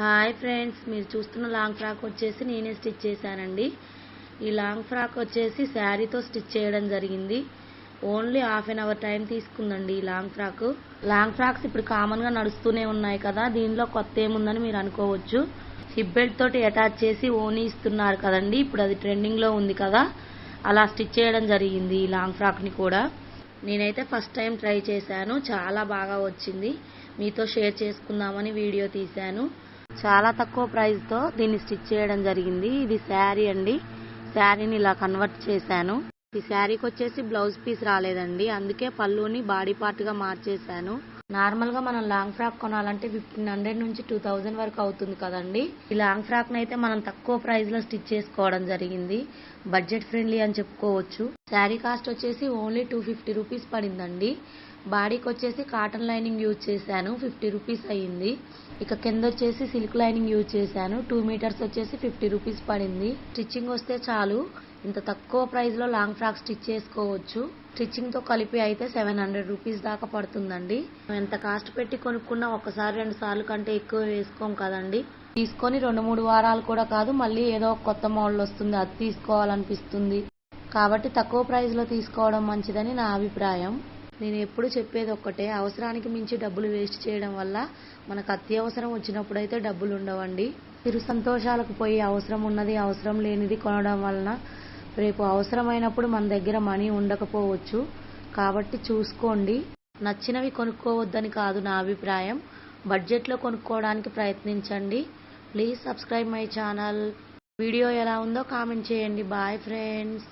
Hi friends మీరు చూస్తున్న long frock వచ్చేసి నేనే స్టిచ్ చేశానండి. ఈ లాంగ్ ఫ్రాక్ వచ్చేసి శారీతో స్టిచ్ చేయడం జరిగింది. Only half an hour time తీసుకుందండి ఈ లాంగ్ ఫ్రాక్. లాంగ్ ఫ్రాక్స్ ఇప్పుడు కామన్గా నడుస్తూనే ఉన్నాయి కదా దీనిలో కొత్త ఏముందని మీరు అనుకోవచ్చు. హిప్ బెల్ట్ తోటి అటాచ్ చేసి ఓనీ ఇస్తున్నారు కదండి ఇప్పుడు అది ట్రెండింగ్లో ఉంది కదా అలా స్టిచ్ చేయడం జరిగింది ఈ లాంగ్ ఫ్రాక్ని కూడా. నేనైతే ఫస్ట్ టైం ట్రై చేశాను చాలా బాగా వచ్చింది. మీతో షేర్ చేసుకుందామని వీడియో తీశాను. చాలా తక్కువ ప్రైస్తో దీన్ని స్టిచ్ చేయడం జరిగింది. ఇది శారీ అండి. శారీని ఇలా కన్వర్ట్ చేశాను. ఈ శారీకి వచ్చేసి బ్లౌజ్ పీస్ రాలేదండి. అందుకే పళ్ళుని బాడీ పార్ట్గా మార్చేశాను. నార్మల్గా మనం లాంగ్ ఫ్రాక్ కొనాలంటే ఫిఫ్టీన్ హండ్రెడ్ నుంచి టూ థౌజండ్ వరకు అవుతుంది కదండి. ఈ లాంగ్ ఫ్రాక్ను అయితే మనం తక్కువ ప్రైస్లో స్టిచ్ చేసుకోవడం జరిగింది. బడ్జెట్ ఫ్రెండ్లీ అని చెప్పుకోవచ్చు. శారీ కాస్ట్ వచ్చేసి ఓన్లీ టూ ఫిఫ్టీ రూపీస్ పడిందండి. బాడీకి వచ్చేసి కాటన్ లైనింగ్ యూజ్ చేశాను ఫిఫ్టీ రూపీస్ అయ్యింది. ఇక కింద వచ్చేసి సిల్క్ లైనింగ్ యూజ్ చేశాను టూ మీటర్స్ వచ్చేసి ఫిఫ్టీ రూపీస్ పడింది. స్టిచ్చింగ్ వస్తే చాలు ఇంత తక్కువ ప్రైస్లో లాంగ్ ఫ్రాక్ స్టిచ్ చేసుకోవచ్చు. స్టిచ్చింగ్తో కలిపి అయితే సెవెన్ హండ్రెడ్ రూపీస్ దాకా పడుతుందండి. ఎంత కాస్ట్ పెట్టి కొనుక్కున్నా ఒకసారి రెండు సార్లు కంటే ఎక్కువ వేసుకోం కదండి. తీసుకొని రెండు మూడు వారాలు కూడా కాదు మళ్ళీ ఏదో కొత్త మోడల్ వస్తుంది అది తీసుకోవాలనిపిస్తుంది. కాబట్టి తక్కువ ప్రైస్లో తీసుకోవడం మంచిదని నా అభిప్రాయం. నేను ఎప్పుడు చెప్పేది ఒక్కటే అవసరానికి మించి డబ్బులు వేస్ట్ చేయడం వల్ల మనకు అత్యవసరం వచ్చినప్పుడు అయితే డబ్బులు ఉండవండి. చిరు సంతోషాలకు పోయి అవసరం ఉన్నది అవసరం లేనిది కొనడం వలన రేపు అవసరమైనప్పుడు మన దగ్గర మనీ ఉండకపోవచ్చు. కాబట్టి చూసుకోండి. నచ్చినవి కొనుక్కోవద్దని కాదు నా అభిప్రాయం. బడ్జెట్లో కొనుక్కోవడానికి ప్రయత్నించండి. Please subscribe my channel. Video ఎలా ఉందో కామెంట్ చేయండి. Bye friends.